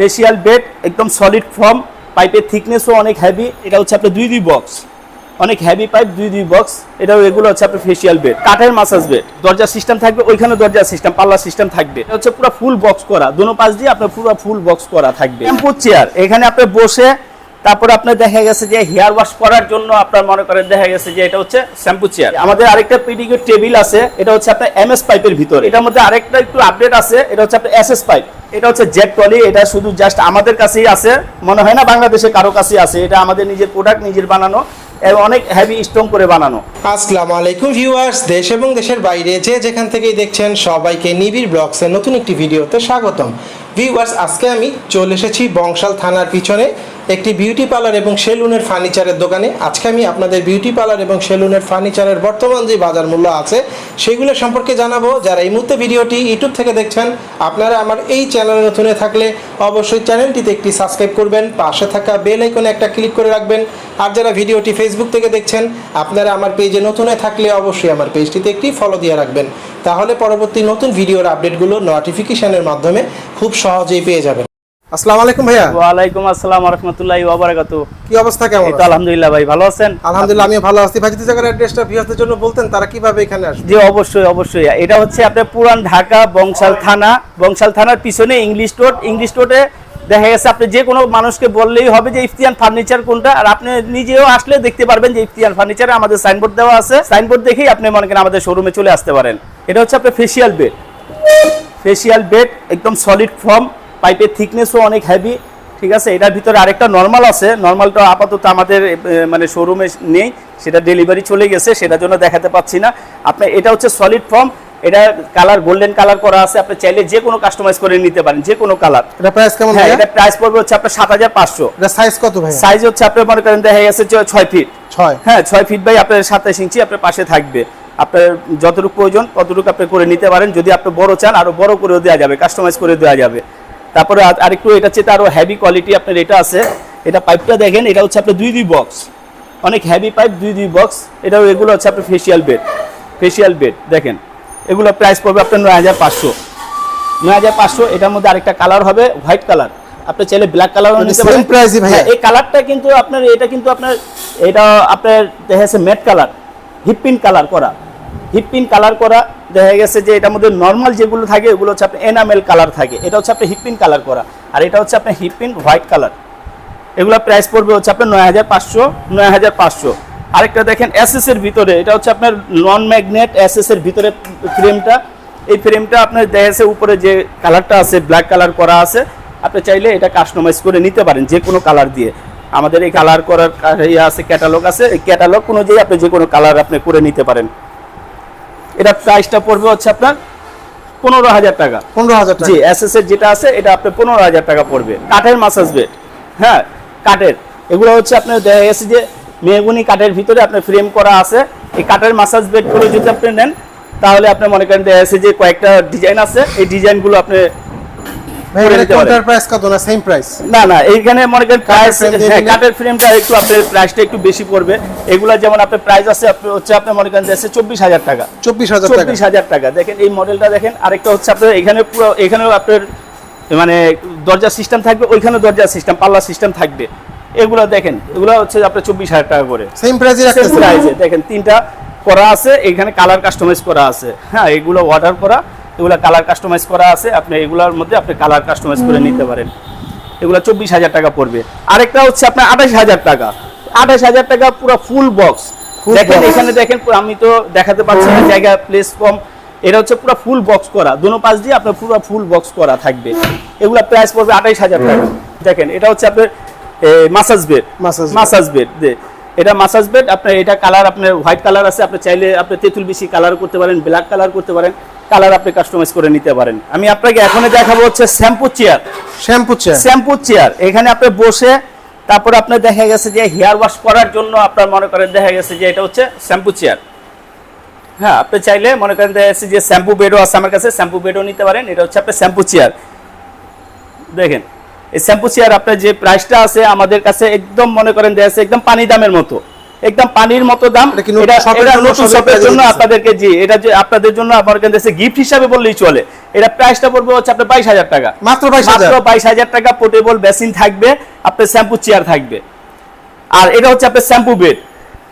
Facial bed একদম solid form পাইপের থিকনেসও অনেক হ্যাভি এটা হচ্ছে আপনার দুই দুই বক্স অনেক হ্যাভি পাইপ দুই দুই বক্স এটাও এগুলো হচ্ছে আপনার ফেসিয়াল বেড কাঠের মাসাজ বেড দরজা সিস্টেম থাকবে ওইখানে দরজা সিস্টেম পাল্লা সিস্টেম থাকবে। এটা হচ্ছে পুরো ফুল বক্স করা, দুনো পাশ দিয়ে আপনার পুরো ফুল বক্স করা থাকবে। টেম্পো চেয়ার এখানে আপনি বসে তারপরে আপনার দেখা গেছে যে হেয়ার ওয়াশ করার জন্য আপনার মনে করেন দেখা গেছে যে এটা হচ্ছে শ্যাম্পু চেয়ার আমাদের আরেকটা পেডিকিউর টেবিল আছে, এটা হচ্ছে আপনার এমএস পাইপের ভিতরে। এটার মধ্যে আরেকটা একটু আপডেট আছে, এটা হচ্ছে আপনার এসএস পাইপ এটা হচ্ছে জেট টলি এটা শুধু জাস্ট আমাদের কাছেই আছে। মনে হয় না বাংলাদেশে কারও কাছেই আছে, এটা আমাদের নিজের প্রোডাক্ট নিজের বানানো, এবং অনেক হেভি স্ট্রং করে বানানো। আসসালামু আলাইকুম ভিউয়ার্স দেশ এবং দেশের বাইরে যে যেখান থেকেই দেখছেন, সবাইকে নিবিড় ব্লগসের নতুন একটি ভিডিওতে স্বাগতম। ভিউয়ার্স আজকে আমি চলে এসেছি বংশাল থানার পিছনে। একটি বিউটি পার্লার এবং সেলুনের ফার্নিচারের দোকানে। আজকে আমি আপনাদের বিউটি পার্লার এবং সেলুনের ফার্নিচারের বর্তমান যে বাজার মূল্য আছে, সেগুলো সম্পর্কে জানাব। যারা এই মুহূর্তে ভিডিওটি ইউটিউব থেকে দেখছেন, আপনারা আমার এই চ্যানেলে নতুন থাকলে অবশ্যই চ্যানেলটিতে একটি সাবস্ক্রাইব করবেন, পাশে থাকা বেল আইকনে একটা ক্লিক করে রাখবেন। আর যারা ভিডিওটি ফেসবুক থেকে দেখছেন, আপনারা আমার পেজে নতুন থাকলে অবশ্যই আমার পেজটিতে একটি ফলো দিয়ে রাখবেন। তাহলে পরবর্তী নতুন ভিডিওর আপডেটগুলো নোটিফিকেশনের মাধ্যমে খুব সহজেই পেয়ে যাবেন। আসসালামু আলাইকুম ভাইয়া। আসসালাম রহমতুল্লাহি কি অবস্থা কেমন? এই তো আলহামদুলিল্লাহ ভাই ভালো আছেন? আলহামদুলিল্লাহ আমি ভালো আছি। ভাই যদি জায়গার অ্যাড্রেসটা ভিউয়ারদের জন্য বলতেন তারা কীভাবে এখানে আসবে? জি অবশ্যই অবশ্যই। এটা হচ্ছে আপনার পুরান ঢাকা বংশাল থানা। বংশাল থানার পিছনে ইংলিশ রোড ইংলিশ রোডে দেখা গেছে আপনি যে কোনো মানুষকে বললেই হবে যে ইফতিয়ান ফার্নিচার কোনটা আর আপনি নিজেও আসলে দেখতে পারবেন যে ইফতিয়ান ফার্নিচারে আমাদের সাইনবোর্ড দেওয়া আছে। সাইনবোর্ড দেখেই আপনি মনে করেন আমাদের শোরুমে চলে আসতে পারেন। এটা হচ্ছে আপনার ফেসিয়াল বেড ফেসিয়াল বেড একদম সলিড ফর্ম পাইপের থিকনেসও অনেক হেভি ঠিক আছে? এটার ভিতরে আরেকটা নর্মাল আছে। নর্মালটা আপাতত আমাদের মানে শোরুমে নেই। সেটা ডেলিভারি চলে গেছে সেটার জন্য দেখাতে পাচ্ছি না। আপনার এটা হচ্ছে সলিড ফর্ম এটা কালার গোল্ডেন কালার করা আছে। আপনি চাইলে যে কোনো কাস্টমাইজ করে নিতে পারেন যে কোনো কালার এটা প্রাইস কেমন হ্যাঁ এটা প্রাইস পড়বে হচ্ছে আপনার সাত হাজার পাঁচশো। এটা সাইজ কত ভাই সাইজ হচ্ছে আপনার মনে করেন দেখা গেছে যে ছয় ফিট ছয়? হ্যাঁ ছয় ফিট বাই আপনার সাতাশ ইঞ্চি আপনার পাশে থাকবে। আপনার যতটুকু প্রয়োজন ততটুকু আপনি করে নিতে পারেন। যদি আপনি বড় চান আরও বড় করেও দেওয়া যাবে কাস্টমাইজ করে দেওয়া যাবে। তারপরে আর- আরেকটু এটা চেয়ে আরও হেভি কোয়ালিটি আপনার এটা আছে। এটা পাইপটা দেখেন এটা হচ্ছে আপনার দুই দুই বক্স অনেক হেভি পাইপ দুই দুই বক্স এটাও এগুলো হচ্ছে আপনার ফেসিয়াল বেড ফেসিয়াল বেড দেখেন। এগুলো প্রাইস পড়বে আপনার নয় হাজার পাঁচশো। নয় হাজার পাঁচশো এটার মধ্যে আরেকটা কালার হবে হোয়াইট কালার আপনি চাইলে ব্ল্যাক কালারও মানে নিতে পারেন? হ্যাঁ, এই কালারটা কিন্তু আপনার এটা কিন্তু আপনার এটা আপনার দেখা যাচ্ছে ম্যাট কালার হিপপিন কালার করা। হিপপিন কালার করা দেখা গেছে যে এটার মধ্যে নর্মাল যেগুলো থাকে ওগুলো হচ্ছে আপনার এনামেল কালার থাকে। এটা হচ্ছে আপনার হিপপিন কালার করা। আর এটা হচ্ছে আপনার হিপপিন হোয়াইট কালার এগুলো প্রাইস পড়বে হচ্ছে আপনার নয় হাজার পাঁচশো, নয় হাজার পাঁচশো। আরেকটা দেখেন এসএস এর ভিতরে, এটা হচ্ছে আপনার নন ম্যাগনেট এসএস এর ভিতরে ফ্রেমটা এই ফ্রেমটা আপনার দেখা উপরে যে কালারটা আছে ব্ল্যাক কালার করা আছে। আপনি চাইলে এটা কাস্টমাইজ করে নিতে পারেন যে কোনো কালার দিয়ে। আমাদের এই কালার করার ইয়ে আছে ক্যাটালগ আছে। এই ক্যাটালগ অনুযায়ী আপনি যে কোনো কালার আপনি করে নিতে পারেন। এটা প্রাইসটা পড়বে হচ্ছে আপনার পনেরো হাজার টাকা। পনেরো হাজার জি এস এস এর যেটা আছে এটা আপনার পনেরো হাজার টাকা পড়বে। কাঠের মাসাজ বেড হ্যাঁ কাঠের। এগুলো হচ্ছে আপনার দেখা গেছে যে মেহগুনি কাঠের ভিতরে আপনার ফ্রেম করা আছে। এই কাঠের মাসাজ বেডগুলো যদি আপনি নেন তাহলে আপনি মনে করেন দেখা যে কয়েকটা ডিজাইন আছে। এই ডিজাইনগুলো আপনি ভাই করে এটা দিতে পারেন। কোনটার প্রাইস কত? না সেম প্রাইস না না এইখানে মনে করেন প্রাইস frame দিয়ে হ্যাঁ দিলে? কাঠের ফ্রেমটা একটু আপনার প্রাইসটা একটু বেশি পড়বে। এগুলা যেমন আপনার প্রাইস আছে হচ্ছে আপনার মনে করেন যাচ্ছে চব্বিশ হাজার টাকা। চব্বিশ হাজার চব্বিশ হাজার টাকা। দেখেন এই মডেলটা দেখেন আরেকটা হচ্ছে আপনার এখানে পুরো এখানেও আপনার মানে দরজা সিস্টেম থাকবে ওইখানে দরজা সিস্টেম পাল্লা সিস্টেম থাকবে। এগুলো দেখেন এগুলো হচ্ছে আপনার চব্বিশ হাজার টাকা করে। সেম প্রাইসে দেখেন তিনটা করা আছে এখানে কালার কাস্টমাইজ করা আছে। হ্যাঁ এগুলো অর্ডার করা এগুলো কালার কাস্টমাইজ করা আছে আপনি এগুলোর মধ্যে আপনি কালার কাস্টমাইজ করে নিতে পারেন। এগুলো চব্বিশ হাজার টাকা পড়বে। আরেকটা হচ্ছে আপনার আঠাশ হাজার টাকা। আঠাশ হাজার টাকা পুরো ফুল বক্স দেখেন এখানে দেখেন আমি তো দেখাতে পারছি না জায়গা প্লেস কম এটা হচ্ছে পুরো ফুল বক্স করা। দুনো পাশ দিয়ে আপনার পুরো ফুল বক্স করা থাকবে। এগুলা প্রাইস পড়বে আঠাইশ হাজার টাকা। দেখেন এটা হচ্ছে আপনার মাসাজ বেড। মাসাজ বেড এটা মাসাজ বেড আপনার এটা কালার আপনার হোয়াইট কালার আছে আপনি চাইলে আপনি তেঁতুল বেশি কালার করতে পারেন ব্ল্যাক কালার করতে পারেন কালার আপনি কাস্টমাইজ করে নিতে পারেন। আমি আপনাকে এখন দেখাবো হচ্ছে shampoo chair shampoo chair shampoo chair এখানে আপনি বসে তারপর আপনার দেখা গেছে যে হেয়ার ওয়াশ করার জন্য আপনার মনে করেন দেখা গেছে যে এটা হচ্ছে শ্যাম্পু চেয়ার হ্যাঁ আপনি চাইলে মনে করেন দেখা যাচ্ছে যে শ্যাম্পু বেডও আছে আমার কাছে শ্যাম্পু বেডও নিতে পারেন এটা হচ্ছে আপনার শ্যাম্পু চেয়ার দেখেন এই শ্যাম্পু চেয়ার আপনার যে প্রাইসটা আছে আমাদের কাছে একদম মনে করেন দেখা যাচ্ছে একদম পানি দামের মতো। একদম পানির মতো দাম। এটা নতুন শপের জন্য? আপনাদেরকে জি এটা যে আপনাদের জন্য আমার কাছে গিফট হিসাবে বললেই চলে। এটা প্রাইসটা পড়বে হচ্ছে আপনার বাইশ হাজার টাকা। মাত্র মাত্র বাইশ হাজার টাকা পোর্টেবল বেসিন থাকবে আপনার শ্যাম্পু চেয়ার থাকবে। আর এটা হচ্ছে আপনার শ্যাম্পু বেড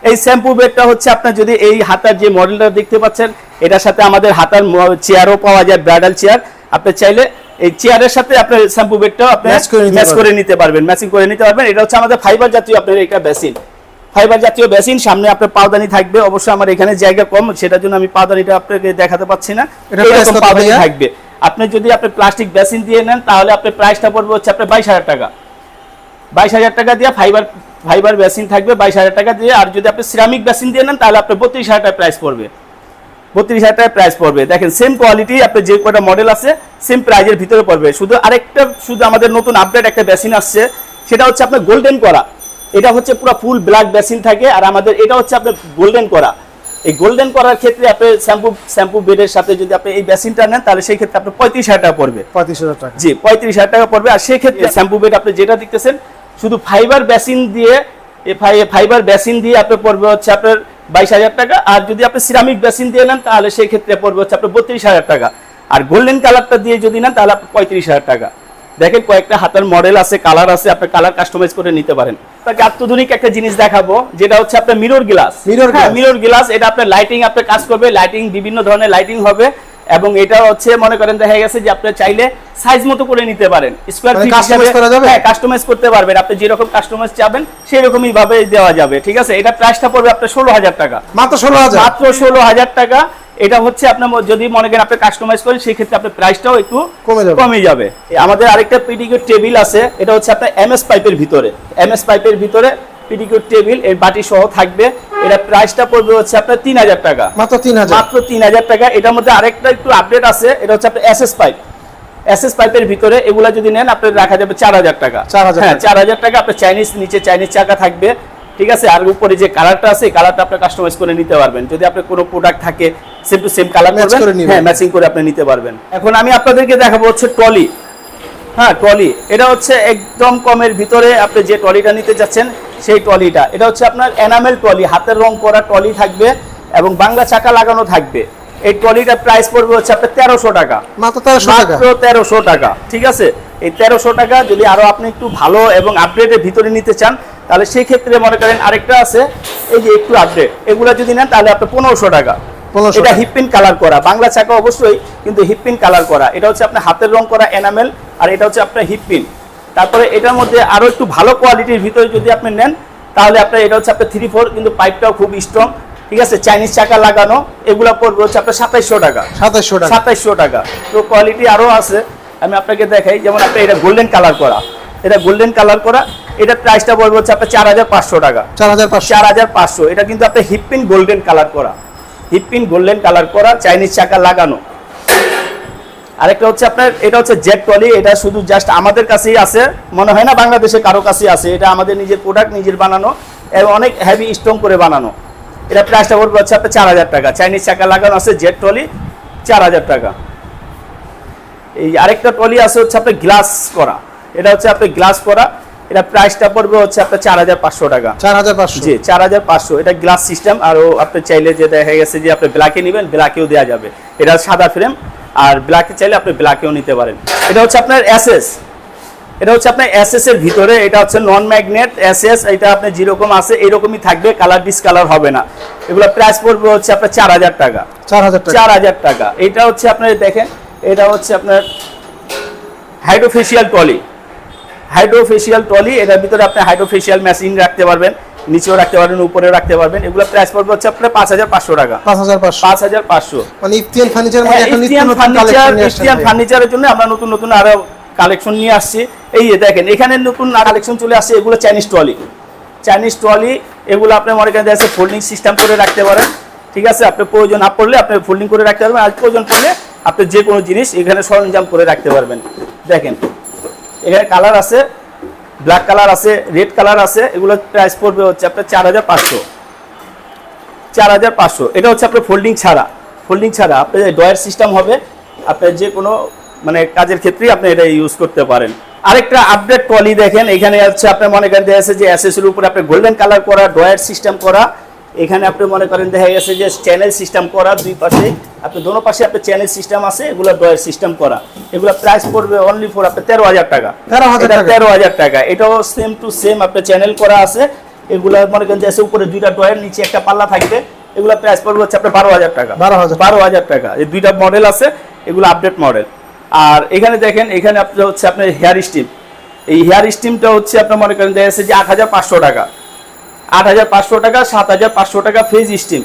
এই শ্যাম্পু বেডটা হচ্ছে আপনার যদি এই হাতার যে মডেলটা দেখতে পাচ্ছেন এটার সাথে আমাদের হাতার চেয়ারও পাওয়া যায় ব্রাইডাল চেয়ার আপনি চাইলে এই চেয়ারের সাথে আপনার শ্যাম্পু বেডটাও আপনি ম্যাচ। করে নিতে পারবেন। ম্যাচিং করে নিতে পারবেন। এটা হচ্ছে আমাদের ফাইবার জাতীয় আপনার এটা বেসিন ফাইবার জাতীয় বেসিন সামনে আপনার পাওদানি থাকবে। অবশ্যই আমার এখানে জায়গা কম সেটার জন্য আমি পাওদানিটা আপনাকে দেখাতে পাচ্ছি না। এটা এরকম ভাইয়া? থাকবে। আপনি যদি আপনি প্লাস্টিক বেসিন দিয়ে নেন তাহলে আপনার প্রাইসটা পড়বে হচ্ছে আপনার বাইশ হাজার টাকা। বাইশ হাজার টাকা দিয়ে ফাইবার ফাইবার বেসিন থাকবে বাইশ হাজার টাকা দিয়ে। আর যদি আপনি সিরামিক বেসিন দিয়ে নেন তাহলে আপনার বত্রিশ হাজার টাকা প্রাইস পড়বে। বত্রিশ হাজার টাকা প্রাইস পড়বে। দেখেন সেম কোয়ালিটি আপনার যে কটা মডেল আছে সেম প্রাইজের ভিতরে পড়বে। শুধু আরেকটা শুধু আমাদের নতুন আপডেট একটা বেসিন আসছে সেটা হচ্ছে আপনার গোল্ডেন করা। এটা হচ্ছে পুরো ফুল ব্ল্যাক বেসিন থাকে আর আমাদের এটা হচ্ছে আপনার গোল্ডেন করা। এই গোল্ডেন করার ক্ষেত্রে আপনি শ্যাম্পু শ্যাম্পু বেডের সাথে যদি আপনি এই বেসিনটা নেন তাহলে সেই ক্ষেত্রে আপনার পঁয়ত্রিশ হাজার টাকা পড়বে। পঁয়ত্রিশ হাজার টাকা। জি পঁয়ত্রিশ হাজার টাকা পড়বে। আর সেক্ষেত্রে শ্যাম্পু বেড আপনি যেটা দেখতেছেন শুধু ফাইবার বেসিন দিয়ে ফাইবার বেসিন দিয়ে আপনার পড়বে হচ্ছে আপনার বাইশ হাজার টাকা। আর যদি আপনি সিরামিক বেসিন দিয়ে নেন তাহলে সেই ক্ষেত্রে পড়বে হচ্ছে আপনার বত্রিশ হাজার টাকা। আর গোল্ডেন কালারটা দিয়ে যদি নেন তাহলে আপনার পঁয়ত্রিশ হাজার টাকা। দেখেন কয়েকটা হাতের মডেল আছে কালার আছে আপনি কালার কাস্টমাইজ করে নিতে পারেন। তাকে আত্মধুনিক একটা জিনিস দেখাবো যেটা হচ্ছে আপনার mirror glass glass। Mirror glass এটা আপনার লাইটিং আপনার কাজ করবে লাইটিং বিভিন্ন ধরনের লাইটিং হবে। এবং এটা হচ্ছে মনে করেন দেখা গেছে যে আপনি চাইলে সাইজ মতো করে নিতে পারেন। Square feet? হ্যাঁ কাস্টমাইজ করতে পারবেন। আপনি যেরকম কাস্টমাইজ চাবেন সেই রকমই ভাবে দেওয়া যাবে ঠিক আছে? এটা প্রাইসটা পড়বে আপনার ষোলো হাজার টাকা। মাত্র ষোলো হাজার? মাত্র ষোলো হাজার টাকা। এটা হচ্ছে আপনার যদি মনে করেন আপনি কাস্টমাইজ করেন সেই ক্ষেত্রে আপনার প্রাইসটাও একটু কমে যাবে। কমে যাবে। আমাদের আরেকটা পিডিকিউর টেবিল আছে। এটা হচ্ছে আপনার এমএস পাইপের ভিতরে। এমএস পাইপের ভিতরে পিডিকিউর টেবিলের বাটি সহ থাকবে। এটা প্রাইসটা পড়বে হচ্ছে আপনার তিন হাজার টাকা। মাত্র তিন হাজার। মাত্র তিন হাজার টাকা। এটার মধ্যে আরেকটা একটু আপডেট আছে এটা হচ্ছে আপনার এসএস পাইপ এসএস পাইপের ভিতরে এগুলা যদি নেন আপনার রাখা যাবে চার হাজার টাকা। হ্যাঁ চার হাজার টাকা আপনার চাইনিজ নিচে চাইনিজ চাকা থাকবে। ঠিক আছে? আর উপরে যে কালারটা আছে কালারটা আপনি কাস্টমাইজ করে নিতে পারবেন। যদি আপনার কোনো প্রোডাক্ট থাকে সেম টু সেম কালার করবেন হ্যাঁ ম্যাচিং করে আপনি নিতে পারবেন। এখন আমি আপনাদেরকে দেখাবো হচ্ছে ট্রলি হ্যাঁ ট্রলি এটা হচ্ছে একদম কমের ভিতরে আপনি যে ট্রলিটা নিতে চাচ্ছেন সেই ট্রলিটা। এটা হচ্ছে আপনার এনামেল ট্রলি। হাতের রং করা ট্রলি থাকবে এবং বাংলা চাকা লাগানো থাকবে। এই ট্রলিটার প্রাইস পড়বে হচ্ছে আপনার তেরোশো টাকা। মাত্র তেরোশো টাকা? তেরোশো টাকা ঠিক আছে? এই তেরোশো টাকা যদি আরও আপনি একটু ভালো এবং আপডেটের ভিতরে নিতে চান তাহলে সেই ক্ষেত্রে মনে করেন আরেকটা আছে। এই যে একটু আপডেট এগুলা যদি নেন তাহলে আপনার পনেরোশো টাকা। 1500 এটা। হিপপিন কালার করা। বাংলা চাকা অবশ্যই কিন্তু হিপপিন কালার করা। এটা হচ্ছে আপনার হাতের রং করা এনামেল আর এটা হচ্ছে আপনার হিপপিন তারপরে এটার মধ্যে আরও একটু ভালো কোয়ালিটির ভিতরে যদি আপনি নেন তাহলে আপনার এটা হচ্ছে আপনার থ্রি ফোর কিন্তু পাইপটাও খুব স্ট্রং ঠিক আছে? চাইনিজ চাকা লাগানো এগুলো পড়বে হচ্ছে আপনার সাতাইশশো টাকা। সাতাইশশো টাকা। সাতাইশশো টাকা। তো কোয়ালিটি আরও আছে। আমি আপনাকে দেখাই যেমন আপনার এটা গোল্ডেন কালার করা। এটা গোল্ডেন কালার করা এটা প্রাইসটা বলব হচ্ছে আপনার চার হাজার পাঁচশো টাকা। চার হাজার পাঁচশো। চার হাজার পাঁচশো। এটা কিন্তু আপনার হিপপিন গোল্ডেন কালার করা। হিপপিন গোল্ডেন কালার করা চাইনিজ চাকা লাগানো। আরেকটা হচ্ছে আপনার এটা হচ্ছে জেট টলি এটা শুধু জাস্ট আমাদের কাছেই আছে। মনে হয় না বাংলাদেশে কারও কাছেই আছে এটা আমাদের নিজের প্রোডাক্ট নিজের বানানো এবং অনেক হেভি স্ট্রং করে বানানো। এটা প্রাইসটা পড়বে হচ্ছে আপনার চার হাজার টাকা। চাইনিজ চাকা লাগানো আছে জেট টলি চার হাজার টাকা। এই আরেকটা টলি আছে হচ্ছে আপনার গ্লাস করা। এটা হচ্ছে আপনার গ্লাস করা। এটা প্রাইসটা পড়বে হচ্ছে আপনার চার হাজার পাঁচশো টাকা। চার হাজার পাঁচশো। জি চার হাজার পাঁচশো। এটা গ্লাস সিস্টেম আরও আপনি চাইলে যে দেখা গেছে যে আপনি ব্ল্যাকে নেবেন ব্ল্যাকেও দেওয়া যাবে। এটা সাদা ফ্রেম আর ব্ল্যাকে চাইলে আপনি ব্ল্যাকেও নিতে পারেন। এটা হচ্ছে আপনার এসএস এটা হচ্ছে আপনার এসএস এর ভিতরে এটা হচ্ছে নন ম্যাগনেট এসএস এটা আপনার যেরকম আছে এরকমই থাকবে কালার ডিসকালার হবে না। এগুলো প্রাইস পড়বে হচ্ছে আপনার চার হাজার টাকা। চার হাজার টাকা। চার হাজার টাকা। এটা হচ্ছে আপনার দেখেন এটা হচ্ছে আপনার হাইড্রোফেশিয়াল টলি হাইড্রোফেশিয়াল টলি এটার ভিতরে আপনি হাইড্রোফেশিয়াল মেশিন রাখতে পারবেন। নিচেও রাখতে পারবেন উপরেও রাখতে পারবেন। এগুলো প্রাইস পড়বে হচ্ছে আপনার পাঁচ হাজার পাঁচশো টাকা। পাঁচ হাজার পাঁচশো। পাঁচ হাজার পাঁচশো। মানে ইফতিয়ান ফার্নিচার হ্যাঁ, মানে ইফতিয়ান ফার্নিচার ইফতিয়ান ফার্নিচারের জন্য আমরা নতুন নতুন আরও কালেকশন নিয়ে আসছি। এই দেখেন এখানে নতুন কালেকশন চলে আসছে এগুলো চাইনিজ ট্রলি চাইনিজ ট্রলি এগুলো আপনি মনে করেন যাচ্ছে ফোল্ডিং সিস্টেম করে রাখতে পারেন। ঠিক আছে আপনি প্রয়োজন না পড়লে আপনি ফোল্ডিং করে রাখতে পারবেন। আর প্রয়োজন পড়লে আপনি যে কোনো জিনিস এখানে সরঞ্জাম করে রাখতে পারবেন। দেখেন এখানে কালার আছে ব্ল্যাক কালার আছে, রেড কালার আছে, এগুলো প্রাইস পড়বে হচ্ছে আপনার চার হাজার পাঁচশো। চার হাজার পাঁচশো। এটা হচ্ছে আপনার ফোল্ডিং ছাড়া। ফোল্ডিং ছাড়া আপনার ডয়ার সিস্টেম হবে, আপনার যে কোনো মানে কাজের ক্ষেত্রেই আপনি এটা ইউজ করতে পারেন। আরেকটা আপডেট ট্রলি দেখেন, এখানে হচ্ছে আপনার মনে করেন দেখা যাচ্ছে যে অ্যাসেসের উপরে আপনার গোল্ডেন কালার করা ডয়ার সিস্টেম করা এখানে আপনি মনে করেন দেখা গেছে যে চ্যানেল সিস্টেম করা দুই পাশে আপনি দোনো পাশে আপনার চ্যানেল সিস্টেম আছে এগুলো ডয়ার সিস্টেম করা। এগুলো প্রাইস পড়বে অনলি ফর আপনি তেরো হাজার টাকা। 13,000 এটা টাকা। তেরো হাজার টাকা। এটাও সেম টু সেম আপনি চ্যানেল করা আছে। এগুলো মনে করেন যে উপরে দুইটা ডয়ার নিচে একটা পাল্লা থাকবে। এগুলো প্রাইস পড়বে হচ্ছে আপনার বারো হাজার টাকা। 12,000 বারো হাজার টাকা। এই দুইটা মডেল আছে এগুলো আপডেট মডেল আর এখানে দেখেন এখানে আপনার হচ্ছে আপনার হেয়ার স্টিম এই হেয়ার স্টিমটা হচ্ছে আপনার মনে করেন দেখা যাচ্ছে যে আট হাজার পাঁচশো টাকা। আট হাজার পাঁচশো টাকা সাত হাজার পাঁচশো টাকা ফেজ স্টিম।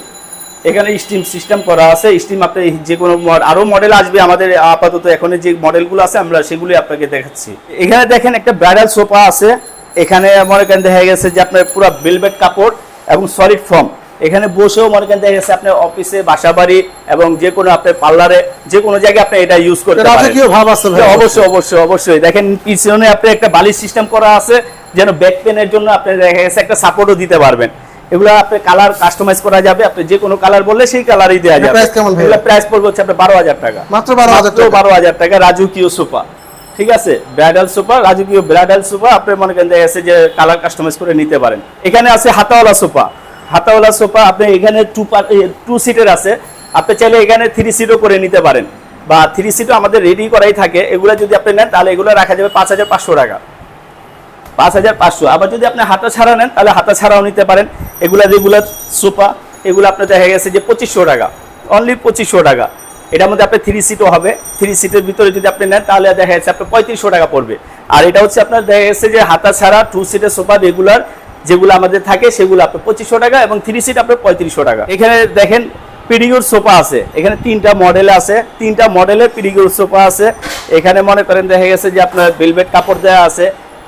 এখানে স্টিম সিস্টেম করা আছে। স্টিম আপনি যে কোনো mod- আরও মডেল আসবে আমাদের আপাতত এখন যে মডেলগুলো আছে আমরা সেগুলি আপনাকে দেখাচ্ছি। এখানে দেখেন একটা ব্রাইডাল সোফা আছে। এখানে মনে করেন দেখা গেছে যে আপনার পুরো বেলভেট কাপড় এবং সলিড ফর্ম এখানে বসেও মনে করেন দেখা গেছে আপনার অফিসে বাসা বাড়ি এবং যে কোনো আপনার পার্লারে যে কোনো জায়গায় আপনি এটা ইউজ করতে পারেন। অবশ্যই অবশ্যই। অবশ্যই দেখেন পিছনে আপনি একটা বালিশ সিস্টেম করা আছে। যেন ব্যাক পেনের জন্য আপনি দেখা গেছে একটা সাপোর্টও দিতে পারবেন। এগুলো আপনি কালার কাস্টমাইজ করা যাবে আপনি যে কোনো কালার বললে সেই কালারই দেওয়া যাবে। price কেমন ভাই? এগুলো প্রাইস পড়বে হচ্ছে আপনার বারো হাজার টাকা। মাত্র 12,000 টাকা। বারো হাজার টাকা রাজকীয় সোফা ঠিক আছে? ব্রাইডাল সোফা রাজকীয় ব্রাইডাল সোফা আপনি মনে করেন দেখা গেছে যে কালার কাস্টমাইজ করে নিতে পারেন। এখানে আছে হাতাওয়ালা সোফা হাতাওয়ালা সোফা আপনি এখানে টু টু সিটের আছে। আপনি চাইলে এখানে থ্রি সিটও করে নিতে পারেন। বা থ্রি সিটও আমাদের রেডি করাই থাকে। এগুলো যদি আপনি নেন তাহলে এগুলো রাখা যাবে পাঁচ হাজার পাঁচশো টাকা। পাঁচ হাজার পাঁচশো। আবার যদি আপনি হাতা ছাড়া নেন, তাহলে হাতা ছাড়াও নিতে পারেন। এগুলা রেগুলার সোফা এগুলো আপনার দেখা গেছে যে পঁচিশশো টাকা। অনলি পঁচিশশো টাকা। এটার মধ্যে আপনার থ্রি সিটও হবে। থ্রি সিটের ভিতরে যদি আপনি নেন, তাহলে দেখা যাচ্ছে আপনার পঁয়ত্রিশশো টাকা পড়বে। আর এটা হচ্ছে আপনার দেখা গেছে যে হাতা ছাড়া টু সিটের সোফা রেগুলার যেগুলো আমাদের থাকে, সেগুলো আপনার পঁচিশশো টাকা এবং থ্রি সিট আপনার পঁয়ত্রিশশো টাকা। এখানে দেখেন পিডিগুর সোফা আছে। এখানে তিনটা মডেল আছে। তিনটা মডেলের পিডিগুর সোফা আছে। এখানে মনে করেন দেখা গেছে যে আপনার ভেলভেট কাপড় দেওয়া আছে।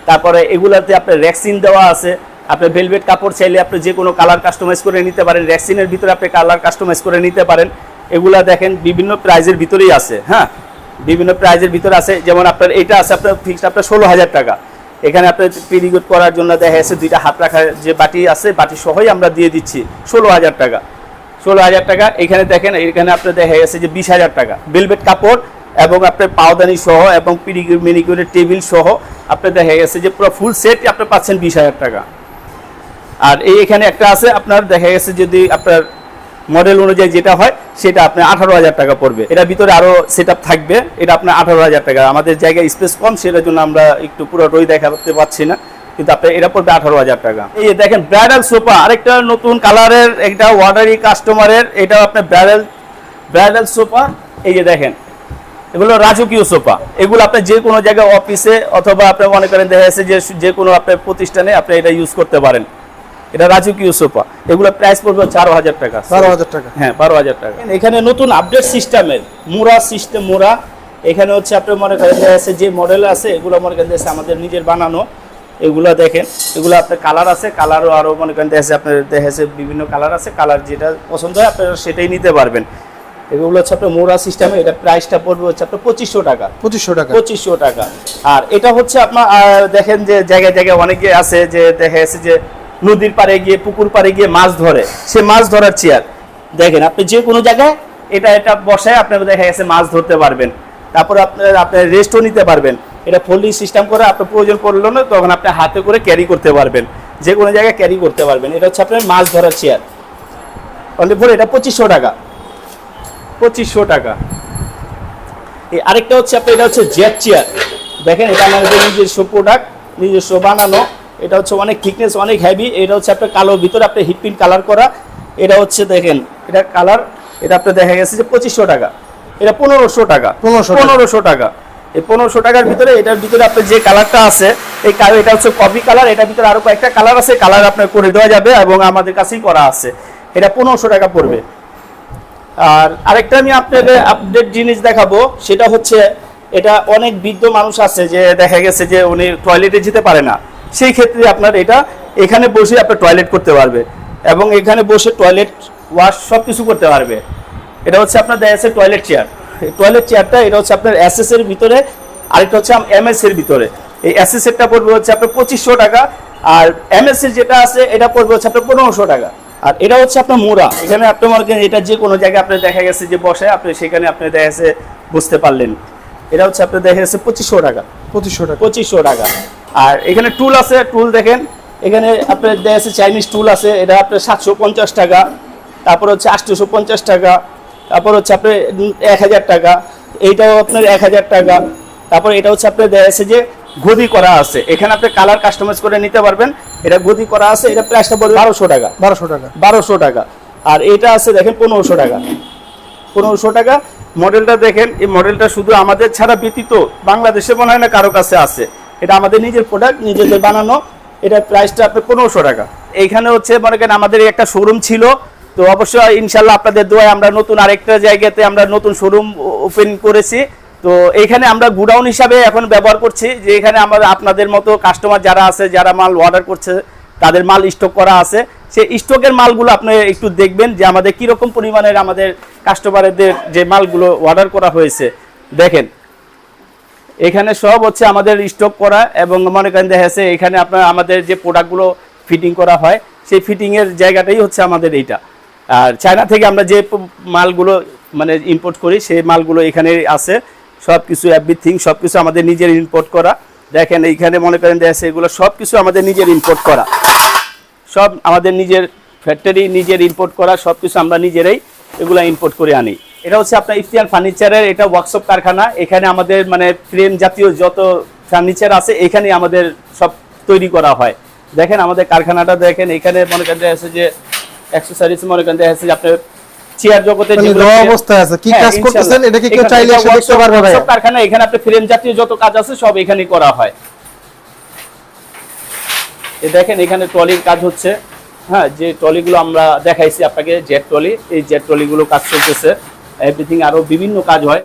তারপরে এগুলাতে আপনার র্যাক্সিন দেওয়া আছে। আপনি ভেলভেট কাপড় চাইলে আপনি যে কোনো কালার কাস্টমাইজ করে নিতে পারেন। র্যাক্সিনের ভিতরে আপনি কালার কাস্টমাইজ করে নিতে পারেন। এগুলা দেখেন বিভিন্ন প্রাইজের ভিতরেই আছে হ্যাঁ? বিভিন্ন প্রাইজের ভিতরে আছে। যেমন আপনার এটা আছে, আপনার ফিক্সড আপনার ষোলো হাজার টাকা। এখানে আপনার পিরিগুড করার জন্য দেখা যাচ্ছে দুইটা হাত রাখার যে বাটি আছে, বাটি সহই আমরা দিয়ে দিচ্ছি ষোলো হাজার টাকা। ষোলো হাজার টাকা, এখানে দেখেন, এখানে আপনার দেখা গেছে যে বিশ হাজার টাকা। বেলভেট কাপড় এবং আপনার পাওদানি সহ এবং পিডিকিউর মিনিকিউরের টেবিল সহ আপনার দেখা গেছে যে পুরো ফুল সেট আপনি পাচ্ছেন বিশ হাজার টাকা। আর এই এখানে একটা আছে, আপনার দেখা গেছে যদি আপনার মডেল অনুযায়ী যেটা হয়, সেটা আপনার আঠারো হাজার টাকা পড়বে। এটার ভিতরে আরও সেট থাকবে, এটা আপনার আঠারো হাজার টাকা। আমাদের জায়গায় স্পেস কম, সেটার জন্য আমরা একটু পুরোটাই দেখাতে পাচ্ছি না, কিন্তু আপনার এটা পড়বে আঠারো হাজার টাকা। এই দেখেন ব্রাইডাল সোফা আরেকটা নতুন কালারের একটা ওয়ার্ডারি কাস্টমারের এটা আপনার ব্রাইডাল ব্রাইডাল সোফা এই যে দেখেন এগুলো রাজকীয় সোফা। এগুলো আপনি যে কোনো জায়গায় অফিসে অথবা আপনি মনে করেন দেখা যাচ্ছে যে যে কোনো আপনার প্রতিষ্ঠানে আপনি এটা ইউজ করতে পারেন। এটা রাজকীয় সোফা। এগুলো প্রাইস পড়বে চারো হাজার টাকা। বারো হাজার টাকা। হ্যাঁ বারো হাজার টাকা। এখানে নতুন আপডেট সিস্টেমের মুরা সিস্টেম মুরা। এখানে হচ্ছে আপনি মনে করেন যে আছে যে মডেল আছে এগুলো মনে করেন আছে আমাদের নিজের বানানো। এগুলো দেখেন। এগুলো আপনার কালার আছে কালারও আরও মনে করেন দেখা যাচ্ছে আপনার দেখেছে বিভিন্ন কালার আছে। কালার যেটা পছন্দ হয় আপনারা সেটাই নিতে পারবেন। এগুলো হচ্ছে আপনার মোরা সিস্টেমে এটা প্রাইসটা পড়বে হচ্ছে আপনার পঁচিশশো টাকা। পঁচিশশো টাকা। পঁচিশশো টাকা। আর এটা হচ্ছে আপনার দেখেন যে জায়গায় জায়গায় অনেকে আছে যে দেখা যাচ্ছে যে নদীর পাড়ে গিয়ে পুকুর পাড়ে গিয়ে মাছ ধরে। সে মাছ ধরার চেয়ার। দেখেন আপনি যে কোনো জায়গায় এটা এটা বসায় আপনার দেখা গেছে মাছ ধরতে পারবেন। তারপর আপনার আপনার রেস্টও নিতে পারবেন। এটা ফোল্ডিং সিস্টেম করে আপনার প্রয়োজন পড়ল না তখন আপনি হাতে করে ক্যারি করতে পারবেন। যে কোনো জায়গায় ক্যারি করতে পারবেন। এটা হচ্ছে আপনার মাছ ধরার চেয়ার। অনলি ফোর এটা পঁচিশশো টাকা। পঁচিশশো টাকা। এই আরেকটা হচ্ছে আপনার এটা হচ্ছে জেট চেয়ার দেখেন এটা আমাদের নিজস্ব প্রোডাক্ট নিজস্ব বানানো এটা হচ্ছে অনেক থিকনেস অনেক হেভি এটা হচ্ছে আপনার কালোর ভিতরে আপনার হিটপিন কালার করা এটা হচ্ছে দেখেন এটা কালার এটা আপনার দেখা গেছে যে পঁচিশশো টাকা। এটা পনেরোশো টাকা। 1500 টাকা। পনেরোশো টাকা। এই পনেরোশো টাকার ভিতরে এটার ভিতরে আপনার যে কালারটা আছে এই এটা হচ্ছে কপি কালার এটার ভিতরে আরও কয়েকটা কালার আছে কালার আপনার করে দেওয়া যাবে এবং আমাদের কাছেই করা আছে। এটা পনেরোশো টাকা পড়বে। আর আরেকটা আমি আপনাদের আপডেট জিনিস দেখাবো, সেটা হচ্ছে এটা অনেক বৃদ্ধ মানুষ আছে যে দেখা গেছে যে উনি টয়লেটে যেতে পারে না। সেই ক্ষেত্রে আপনার এটা এখানে বসে আপনার টয়লেট করতে পারবে এবং এখানে বসে টয়লেট ওয়াশ সব কিছু করতে পারবে। এটা হচ্ছে আপনার দেখা যাচ্ছে টয়লেট চেয়ার টয়লেট চেয়ারটা এটা হচ্ছে আপনার এসএস এর ভিতরে, আরেকটা হচ্ছে এমএস এর ভিতরে। এই এসএস এরটা পড়বে হচ্ছে আপনার পঁচিশশো টাকা, আর এমএস এর যেটা আছে, এটা পড়বে হচ্ছে আপনার পনেরোশো টাকা। আর এটা হচ্ছে আপনার মোড়া। এখানে আপনি মনে করেন এটা যে কোনো জায়গায় আপনি দেখা গেছে যে বসে আপনি সেখানে আপনি দেখা গেছে বুঝতে পারলেন। এটা হচ্ছে আপনার দেখা গেছে পঁচিশশো টাকা। পঁচিশশো টাকা। পঁচিশশো টাকা। আর এখানে টুল আছে টুল দেখেন। এখানে আপনার দেয়া আছে চাইনিজ টুল আছে এটা আপনার সাতশো পঞ্চাশ টাকা। তারপর হচ্ছে আটশোশো পঞ্চাশ টাকা। তারপর হচ্ছে আপনার এক হাজার টাকা। এইটাও আপনার এক হাজার টাকা। তারপর এটা হচ্ছে আপনার দেয়া আছে যে গদি করা আছে। এখানে আপনি কালার কাস্টমাইজ করে নিতে পারবেন। এটা গদি করা আছে এটা প্রাইসটা পড়বে বারোশো টাকা। বারোশো টাকা। বারোশো টাকা। আর এটা আছে দেখেন পনেরোশো টাকা। পনেরোশো টাকা। মডেলটা দেখেন এই মডেলটা শুধু আমাদের ছাড়া ব্যতীত বাংলাদেশে মনে হয় না কারও কাছে আছে। এটা আমাদের নিজের প্রোডাক্ট নিজেদের বানানো। এটা প্রাইসটা আপনার পনেরোশো টাকা। এইখানে হচ্ছে মনে করেন আমাদের একটা শোরুম ছিল। তো অবশ্যই ইনশাল্লাহ আপনাদের দোয়ায় আমরা নতুন আরেকটা জায়গাতে আমরা নতুন শোরুম ওপেন করেছি। তো এইখানে আমরা গুডাউন হিসাবে এখন ব্যবহার করছি যে এখানে আমরা আপনাদের মতো কাস্টমার যারা আছে, যারা মাল অর্ডার করছে, তাদের মাল স্টক করা আছে। সেই স্টকের মালগুলো আপনি একটু দেখবেন যে আমাদের কীরকম পরিমাণের আমাদের কাস্টমারদের যে মালগুলো অর্ডার করা হয়েছে। দেখেন, এখানে সব হচ্ছে আমাদের স্টক করা এবং মনে করেন দেখা এখানে আপনার আমাদের যে প্রোডাক্টগুলো ফিটিং করা হয়, সেই ফিটিংয়ের জায়গাটাই হচ্ছে আমাদের এইটা। আর চায়না থেকে আমরা যে মালগুলো মানে ইম্পোর্ট করি, সেই মালগুলো এখানে আছে। সব কিছু এভরিথিং সব কিছু আমাদের নিজের ইম্পোর্ট করা। দেখেন, এইখানে মনে করেন যাচ্ছে এগুলো সব কিছু আমাদের নিজের ইম্পোর্ট করা। সব আমাদের নিজের ফ্যাক্টরি নিজের ইম্পোর্ট করা সব কিছু আমরা নিজেরাই এগুলো ইম্পোর্ট করে আনি। এটা হচ্ছে আপনার ইফতিয়ার ফার্নিচারের এটা ওয়ার্কশপ কারখানা। এখানে আমাদের মানে ফ্রেম জাতীয় যত ফার্নিচার আছে, এখানে আমাদের সব তৈরি করা হয়। দেখেন আমাদের কারখানাটা দেখেন, এখানে মনে করেন দেখা যে এক্সারসাইজ মনে করেন দেখা যে আপনার চেয়ার জগতে মানে আছে। কি হ্যাঁ, কাজ করতেছেন? এটা কি কেউ চাইলে এসে দেখতে পারবে? ভাইয়া? workshop কারখানা এখানে আপনি ফ্রেম জাতীয় যত কাজ আছে সব এখানে করা হয়। এ দেখেন এখানে ট্রলির কাজ হচ্ছে। হ্যাঁ যে ট্রলিগুলো আমরা দেখাইছি আপনাকে জেট ট্রলি এই জেট ট্রলিগুলো কাজ চলতেছে। এভরিথিং আরও বিভিন্ন কাজ হয়।